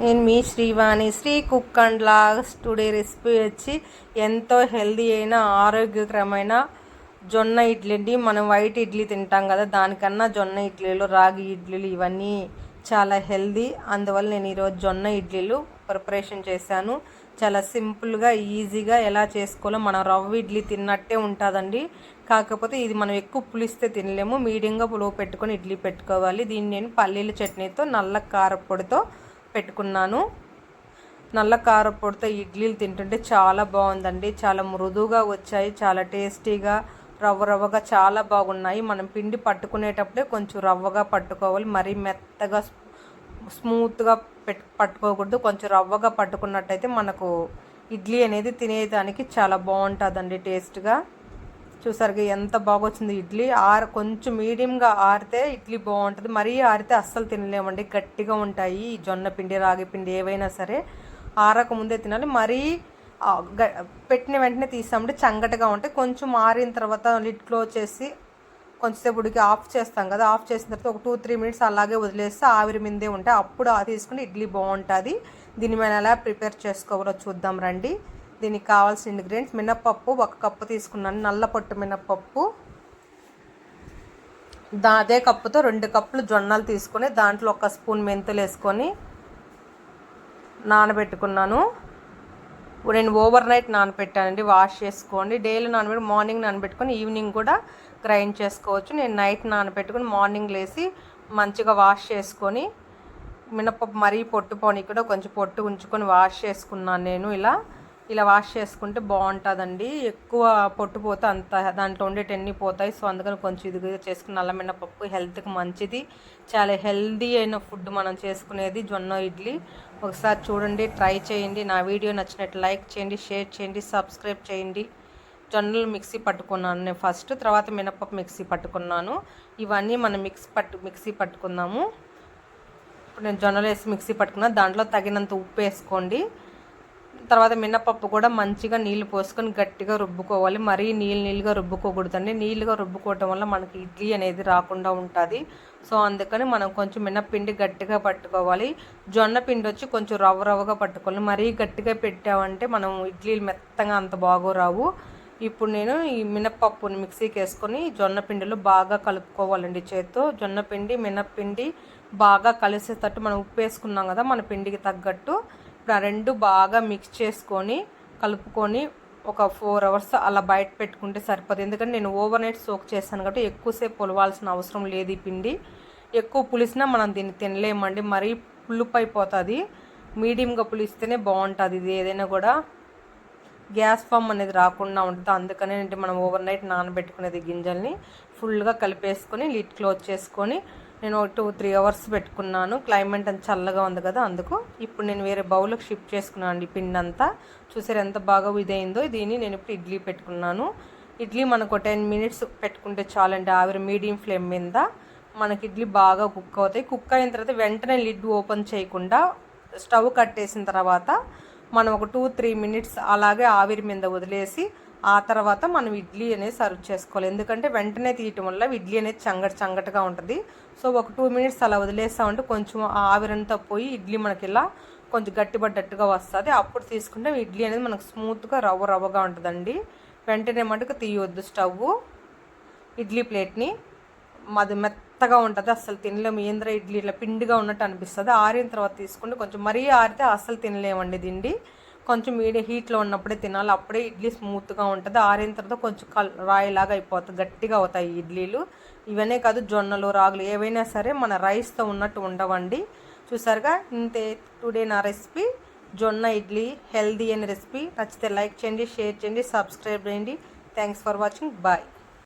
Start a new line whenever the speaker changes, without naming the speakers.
నేను మీ Shrivani. Shri cook and logs today recipe వచ్చి ఎంతో హెల్దీ అయిన ఆరోగ్యకరమైన జొన్న ఇడ్లీ అండి. మనం వైట్ ఇడ్లీ తింటాం కదా దానికన్నా జొన్న ఇడ్లీలు రాగి ఇడ్లీలు ఇవన్నీ చాలా హెల్దీ. అందువల్ల నేను ఈరోజు జొన్న ఇడ్లీలు ప్రిపరేషన్ చేశాను. చాలా సింపుల్గా ఈజీగా ఎలా చేసుకోవాలో మనం రవ్వ ఇడ్లీ తిన్నట్టే ఉంటుందండి. కాకపోతే ఇది మనం ఎక్కువ పులిస్తే తినలేము. మీడియంగా పులువ పెట్టుకొని ఇడ్లీ పెట్టుకోవాలి. దీన్ని నేను పల్లీల చట్నీతో నల్ల కారపొడితో పెట్టుకున్నాను. నల్ల కారపొడితో ఇడ్లీలు తింటుంటే చాలా బాగుందండి. చాలా మృదువుగా వచ్చాయి చాలా టేస్టీగా రవ్వ రవ్వగా చాలా బాగున్నాయి. మనం పిండి పట్టుకునేటప్పుడే కొంచెం రవ్వగా పట్టుకోవాలి. మరీ మెత్తగా స్మూత్గా పెట్ పట్టుకోకూడదు. కొంచెం రవ్వగా పట్టుకున్నట్టయితే మనకు ఇడ్లీ అనేది తినేదానికి చాలా బాగుంటుందండి టేస్ట్గా. చూసారుగా ఎంత బాగొచ్చింది ఇడ్లీ. ఆర కొంచెం మీడియంగా ఆరితే ఇడ్లీ బాగుంటుంది. మరీ ఆరితే అస్సలు తినలేమండి. గట్టిగా ఉంటాయి జొన్న పిండి రాగి పిండి ఏవైనా సరే. ఆరక ముందే తినాలి. మరీ పెట్టిన వెంటనే తీసామంటే చంగటగా ఉంటాయి. కొంచెం ఆరిన తర్వాత లిడ్ క్లోజ్ చేసి కొంచెంసేపు ఉడికి ఆఫ్ చేస్తాం కదా. ఆఫ్ చేసిన తర్వాత ఒక టూ త్రీ మినిట్స్ అలాగే వదిలేస్తే ఆవిరి మీదే ఉంటాయి. అప్పుడు తీసుకుని ఇడ్లీ బాగుంటుంది. దీన్ని మీద ఎలా ప్రిపేర్ చేసుకోవాలో చూద్దాం రండి. దీనికి కావాల్సిన ఇంగ్రీడియంట్స్ మినప్పప్పు ఒక కప్పు తీసుకున్నాను. నల్ల పొట్టు మినప్పప్పు. దా అదే కప్పుతో రెండు కప్పులు జొన్నలు తీసుకొని దాంట్లో ఒక స్పూన్ మెంతులు వేసుకొని నానబెట్టుకున్నాను. నేను ఓవర్ నైట్ నానబెట్టానండి. వాష్ చేసుకోండి. డైలీ నానబెట్టి మార్నింగ్ నానబెట్టుకొని ఈవినింగ్ కూడా గ్రైండ్ చేసుకోవచ్చు. నేను నైట్ నానబెట్టుకుని మార్నింగ్ లేసి మంచిగా వాష్ చేసుకొని మినపప్పు మరీ పొట్టు పోనీ కూడా కొంచెం పొట్టు ఉంచుకొని వాష్ చేసుకున్నాను నేను ఇలా. ఇలా వాష్ చేసుకుంటే బాగుంటుందండి. ఎక్కువ పొట్టు పోతే అంత దాంట్లో ఉండేటన్ని పోతాయి. సో అందుకని కొంచెం ఇది చేసుకుని నల్ల మినపప్పు హెల్త్కి మంచిది. చాలా హెల్దీ అయిన ఫుడ్ మనం చేసుకునేది జొన్న ఇడ్లీ. ఒకసారి చూడండి ట్రై చేయండి. నా వీడియో నచ్చినట్టు లైక్ చేయండి షేర్ చేయండి సబ్స్క్రైబ్ చేయండి. జొన్నలు మిక్సీ పట్టుకున్నాను నేను ఫస్ట్ తర్వాత మినపప్పు మిక్సీ పట్టుకున్నాను. ఇవన్నీ మనం మిక్స్ పట్టు మిక్సీ పట్టుకుందాము. ఇప్పుడు నేను జొన్నలు వేసి మిక్సీ పట్టుకున్నాను దాంట్లో తగినంత ఉప్పు వేసుకోండి. తర్వాత మినపప్పు కూడా మంచిగా నీళ్ళు పోసుకొని గట్టిగా రుబ్బుకోవాలి. మరీ నీళ్ళు నీళ్ళుగా రుబ్బుకోకూడదండి. నీళ్ళుగా రుబ్బుకోవటం వల్ల మనకి ఇడ్లీ అనేది రాకుండా ఉంటుంది. సో అందుకని మనం కొంచెం మినప్పిండి గట్టిగా పట్టుకోవాలి. జొన్న పిండి వచ్చి కొంచెం రవ్వ రవ్వగా పట్టుకోవాలి. మరీ గట్టిగా పెట్టామంటే మనం ఇడ్లీలు మెత్తగా అంత బాగోరావు. ఇప్పుడు నేను ఈ మినప్పప్పుని మిక్సీకి వేసుకొని జొన్న పిండిలో బాగా కలుపుకోవాలండి చేత్తో. జొన్న పిండి మినప్పిండి బాగా కలిసేటట్టు మనం ఉప్పు వేసుకున్నాం కదా మన పిండికి తగ్గట్టు. ఇప్పుడు ఆ రెండు బాగా మిక్స్ చేసుకొని కలుపుకొని ఒక ఫోర్ అవర్స్ అలా బయట పెట్టుకుంటే సరిపోదు. ఎందుకంటే నేను ఓవర్ నైట్ సోక్ చేస్తాను కాబట్టి ఎక్కువసేపు పొలవాల్సిన అవసరం లేదు ఈ పిండి. ఎక్కువ పులిసినా మనం దీన్ని తినలేమండి. మరీ పులుపు అయిపోతుంది. మీడియంగా పులిస్తేనే బాగుంటుంది. ఇది ఏదైనా కూడా గ్యాస్ ఫామ్ అనేది రాకుండా ఉంటుంది. అందుకనే మనం ఓవర్ నైట్ నానబెట్టుకునేది గింజల్ని ఫుల్గా కలిపేసుకొని లిట్ క్లోజ్ చేసుకొని నేను ఒక టూ త్రీ అవర్స్ పెట్టుకున్నాను. క్లైమేట్ అంత చల్లగా ఉంది కదా అందుకు ఇప్పుడు నేను వేరే బౌల్కి షిఫ్ట్ చేసుకున్నాను అండి పిండి అంతా చూసారు ఎంత బాగా ఇదైందో? దీన్ని నేను ఇప్పుడు ఇడ్లీ పెట్టుకున్నాను. ఇడ్లీ మనకు టెన్ మినిట్స్ పెట్టుకుంటే చాలండి. ఆవిరి మీడియం ఫ్లేమ్ మీద మనకి ఇడ్లీ బాగా కుక్ అవుతాయి. కుక్ అయిన తర్వాత వెంటనే లిడ్ ఓపెన్ చేయకుండా స్టవ్ కట్టేసిన తర్వాత మనం ఒక టూ త్రీ మినిట్స్ అలాగే ఆవిరి మీద వదిలేసి ఆ తర్వాత మనం ఇడ్లీ అనేది సర్వ్ చేసుకోవాలి. ఎందుకంటే వెంటనే తీయటం వల్ల ఇడ్లీ అనేది చంగట చంగటగా ఉంటుంది. సో ఒక టూ మినిట్స్ అలా వదిలేస్తామంటే కొంచెం ఆవిరంతా పోయి ఇడ్లీ మనకి ఇలా కొంచెం గట్టిపడ్డట్టుగా వస్తుంది. అప్పుడు తీసుకుంటే ఇడ్లీ అనేది మనకు స్మూత్గా రవ్వ రవ్వగా ఉంటుందండి. వెంటనే మటుకు తీయవద్దు స్టవ్ ఇడ్లీ ప్లేట్ని మాది మెత్తగా ఉంటుంది అసలు తినలేము. ఏంద్ర ఇడ్లీ ఇట్లా పిండిగా ఉన్నట్టు అనిపిస్తుంది. ఆరిన తర్వాత తీసుకుంటే కొంచెం మరీ ఆరితే అసలు తినలేమండి దిండి. కొంచెం మీడియం హీట్లో ఉన్నప్పుడే తినాలి. అప్పుడే ఇడ్లీ స్మూత్గా ఉంటుంది. ఆరిన తర్వాత కొంచెం కల్ రాయిలాగా అయిపోతుంది. గట్టిగా అవుతాయి ఇడ్లీలు. ఇవన్నీ కాదు జొన్నలు రాగులు ఏవైనా సరే మన రైస్తో ఉన్నట్టు ఉండవండి. చూసారుగా? ఇంతే టుడే నా రెసిపీ. జొన్న ఇడ్లీ హెల్దీ అనే రెసిపీ. నచ్చితే లైక్ చేయండి షేర్ చేయండి సబ్స్క్రైబ్ చేయండి. Thanks for watching. బాయ్.